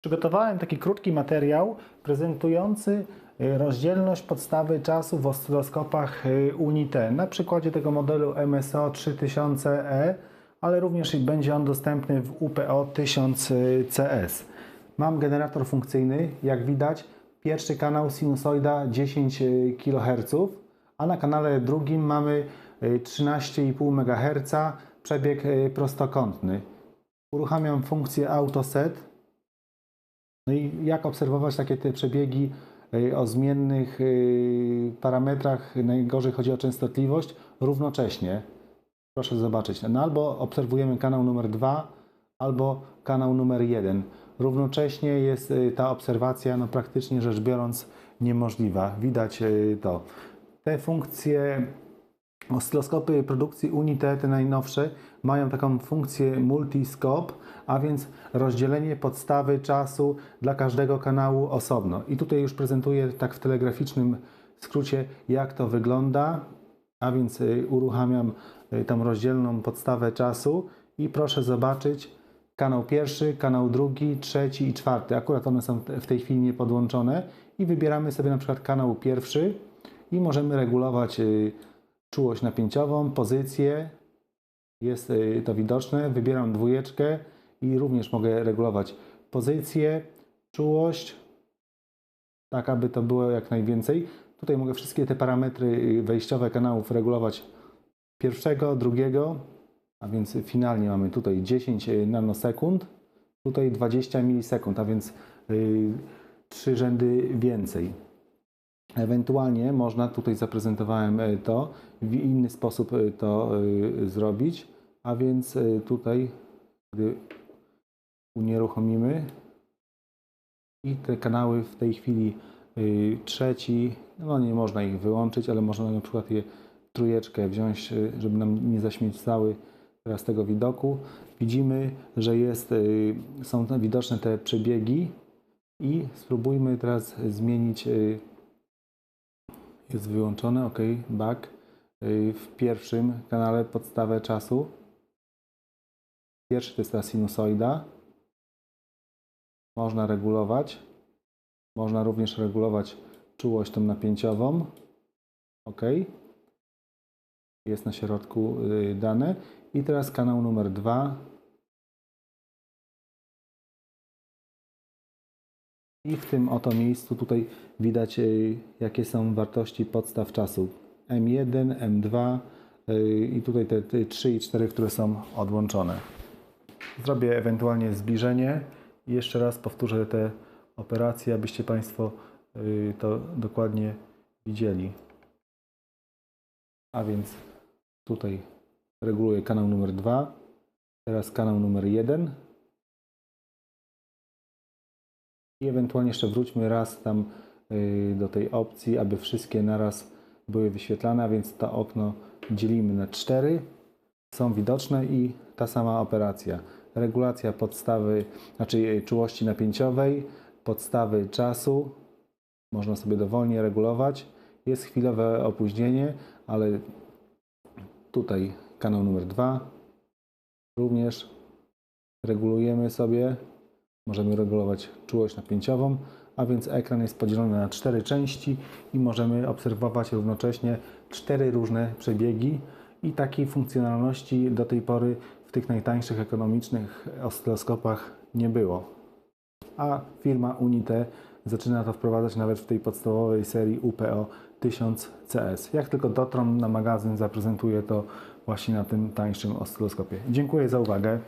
Przygotowałem taki krótki materiał prezentujący y, rozdzielność podstawy czasu w oscyloskopach y, Unite na przykładzie tego modelu MSO 3000E, ale również będzie on dostępny w UPO 1000CS. Mam generator funkcyjny, jak widać, pierwszy kanał sinusoida 10 kHz, a na kanale drugim mamy y, 13,5 MHz, przebieg y, prostokątny. Uruchamiam funkcję AutoSet. No i jak obserwować takie te przebiegi y, o zmiennych y, parametrach, najgorzej chodzi o częstotliwość, równocześnie. Proszę zobaczyć. No albo obserwujemy kanał numer 2, albo kanał numer 1. Równocześnie jest y, ta obserwacja, no praktycznie rzecz biorąc, niemożliwa. Widać to. Te funkcje Oscyloskopy produkcji Unite, te najnowsze, mają taką funkcję multiscope, a więc rozdzielenie podstawy czasu dla każdego kanału osobno. I tutaj już prezentuję tak w telegraficznym skrócie, jak to wygląda. A więc y, uruchamiam y, tą rozdzielną podstawę czasu i proszę zobaczyć kanał pierwszy, kanał drugi, trzeci i czwarty. Akurat one są w tej chwili niepodłączone i wybieramy sobie na przykład kanał pierwszy i możemy regulować y, czułość napięciową, pozycję, jest y, to widoczne. Wybieram dwójeczkę i również mogę regulować pozycję, czułość, tak aby to było jak najwięcej. Tutaj mogę wszystkie te parametry y, wejściowe kanałów regulować pierwszego, drugiego, a więc finalnie mamy tutaj 10 nanosekund, tutaj 20 milisekund, a więc y, trzy rzędy więcej. Ewentualnie można, tutaj zaprezentowałem e, to, w inny sposób e, to e, zrobić, a więc tutaj, gdy unieruchomimy i te kanały w tej chwili trzeci, no nie można ich wyłączyć, ale można na przykład je trójeczkę wziąć, żeby nam nie zaśmiecały teraz tego widoku. Widzimy, że jest, są widoczne te przebiegi i spróbujmy teraz zmienić jest wyłączone, ok, back. W pierwszym kanale podstawę czasu. Pierwszy to jest ta sinusoida. Można regulować. Można również regulować czułość tą napięciową. ok. Jest na środku y, dane. I teraz kanał numer dwa. I w tym oto miejscu tutaj widać, y, jakie są wartości podstaw czasu. M1, M2 y, i tutaj te, te 3 i 4, które są odłączone. Zrobię ewentualnie zbliżenie i jeszcze raz powtórzę te operacje, abyście Państwo y, to dokładnie widzieli. A więc tutaj reguluję kanał numer 2, teraz kanał numer 1. I ewentualnie jeszcze wróćmy raz tam y, do tej opcji, aby wszystkie naraz były wyświetlane, a więc to okno dzielimy na cztery. Są widoczne i ta sama operacja. Regulacja podstawy, znaczy y, czułości napięciowej, podstawy czasu. Można sobie dowolnie regulować. Jest chwilowe opóźnienie, ale tutaj kanał numer dwa również regulujemy sobie Możemy regulować czułość napięciową, a więc ekran jest podzielony na cztery części i możemy obserwować równocześnie cztery różne przebiegi i takiej funkcjonalności do tej pory w tych najtańszych ekonomicznych oscyloskopach nie było. A firma Unite zaczyna to wprowadzać nawet w tej podstawowej serii UPO 1000 CS. Jak tylko dotrą na magazyn, zaprezentuję to właśnie na tym tańszym oscyloskopie. Dziękuję za uwagę.